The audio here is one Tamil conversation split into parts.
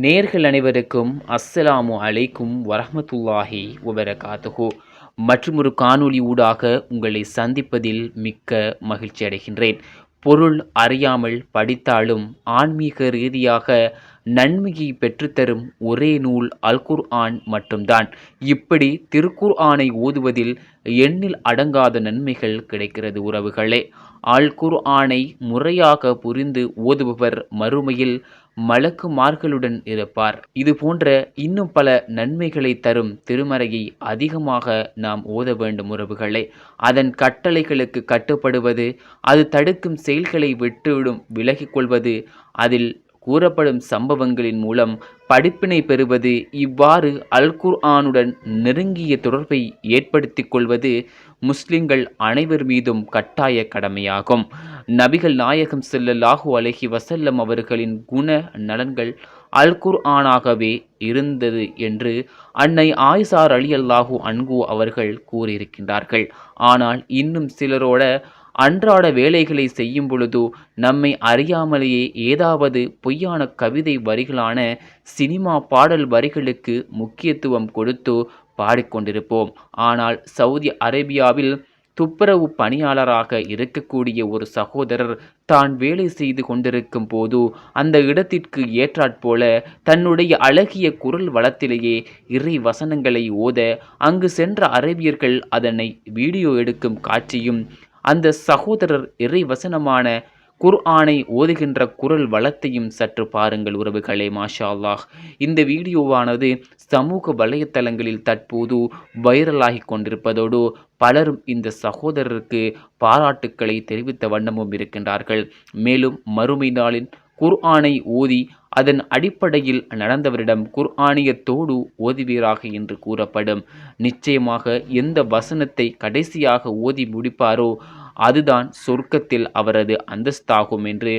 நேர்கள் அனைவருக்கும் அஸ்ஸலாமு அலைக்கும் வரமத்துல்லாஹி வபரகாத்துஹு. மற்றும் ஒரு காணொளி ஊடாக உங்களை சந்திப்பதில் மிக்க மகிழ்ச்சி அடைகின்றேன். பொருள் அறியாமல் படித்தாலும் ஆன்மீக ரீதியாக நன்மையை பெற்றுத்தரும் ஒரே நூல் அல்குர் ஆன் மட்டும்தான். இப்படி திருக்குர் ஆனை ஓதுவதில் எண்ணில் அடங்காத நன்மைகள் கிடைக்கிறது உறவுகளே. அல்குர் ஆனை முறையாக புரிந்து ஓதுபவர் மறுமையில் மலக்குமார்களுடன் இருப்பார். இது போன்ற இன்னும் பல நன்மைகளை தரும் திருமறையை அதிகமாக நாம் ஓத வேண்டும் உறவுகளை. அதன் கட்டளைகளுக்கு கட்டுப்படுவது அது தடுக்கும் செயல்களை விட்டுவிடும் விலகிக் கொள்வது அதில் கூறப்படும் சம்பவங்களின் மூலம் படிப்பினை பெறுவது இவ்வாறு அல் குர்ஆனுடன் நெருங்கிய தொடர்பை ஏற்படுத்திக் கொள்வது முஸ்லிம்கள் அனைவர் மீதும் கட்டாய கடமையாகும். நபிகள் நாயகம் ஸல்லல்லாஹு அலஹி வசல்லம் அவர்களின் குண நலன்கள் அல் குர்ஆனாகவே இருந்தது என்று அன்னை ஆயிசார் அலி அல்லாஹூ அன்கு அவர்கள் கூறியிருக்கின்றார்கள். ஆனால் இன்னும் சிலரோட அன்றாட வேலைகளை செய்யும் பொழுதோ நம்மை அறியாமலேயே ஏதாவது பொய்யான கவிதை வரிகளான சினிமா பாடல் வரிகளுக்கு முக்கியத்துவம் கொடுத்து பாடிக்கொண்டிருப்போம். ஆனால் சவுதி அரேபியாவில் துப்புரவு பணியாளராக இருக்கக்கூடிய ஒரு சகோதரர் தான் வேலை செய்து கொண்டிருக்கும் போது அந்த இடத்திற்கு ஏற்றாற்போல தன்னுடைய அழகிய குரல் வளத்திலேயே இறை வசனங்களை ஓத அங்கு சென்ற அரேபியர்கள் அதனை வீடியோ எடுக்கும் காட்சியும் அந்த சகோதரர் இறை வசனமான குர்ஆனை ஓதுகின்ற குரல் வளத்தையும் சற்று பாருங்கள் உறவுகளே மாஷா அல்லாஹ் இந்த வீடியோவானது சமூக வலைத்தளங்களில் தற்போது வைரலாகி கொண்டிருப்பதோடு பலரும் இந்த சகோதரருக்கு பாராட்டுக்களை தெரிவித்த வண்ணமும் இருக்கின்றார்கள். மேலும் மறுமை நாளின் குர்ஆனை ஓதி அதன் அடிப்படையில் நடந்தவரிடம் குர்ஆனியத்தோடு ஓதுவீராக என்று கூறப்படும். நிச்சயமாக எந்த வசனத்தை கடைசியாக ஓதி முடிப்பாரோ அதுதான் சொர்க்கத்தில் அவரது அந்தஸ்தாகும் என்று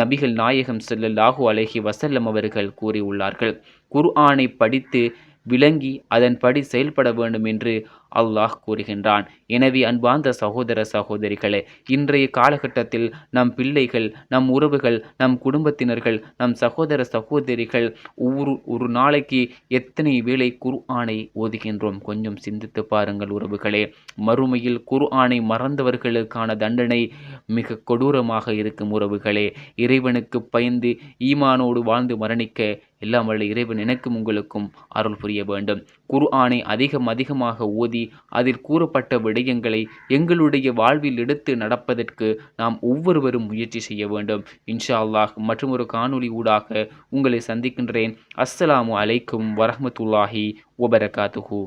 நபிகள் நாயகம் செல்லல்லாஹு அலைஹி வசல்லம் அவர்கள் கூறியுள்ளார்கள். குர்ஆனை படித்து விளங்கி அதன்படி செயல்பட வேண்டும் என்று அல்லாஹ் கூறுகின்றான். எனவே அன்பார்ந்த சகோதர சகோதரிகளே இன்றைய காலகட்டத்தில் நம் பிள்ளைகள் நம் உறவுகள் நம் குடும்பத்தினர்கள் நம் சகோதர சகோதரிகள் ஒரு ஒரு நாளைக்கு எத்தனை வேளை குரு ஆணை ஓதுகின்றோம்? கொஞ்சம் சிந்தித்து பாருங்கள் உறவுகளே. மறுமையில் குரு ஆணை மறந்தவர்களுக்கான தண்டனை மிக கொடூரமாக இருக்கும் உறவுகளே. இறைவனுக்கு பயந்து ஈமானோடு வாழ்ந்து மரணிக்க எல்லாம் வல்ல இறைவன் எனக்கும் உங்களுக்கும் அருள் புரிய வேண்டும். குரு ஆணை அதிகம் அதிகமாக ஓதி அதில் கூறப்பட்ட விடயங்களை எங்களுடைய வாழ்வில் எடுத்து நடப்பதற்கு நாம் ஒவ்வொருவரும் முயற்சி செய்ய வேண்டும். இன்ஷா அல்லாஹ் மற்றும் ஒரு காணொலி ஊடாக உங்களை சந்திக்கின்றேன். அஸ்ஸலாமு அலைக்கும் வரஹ்மத்துல்லாஹி ஒபரகாத்துஹூ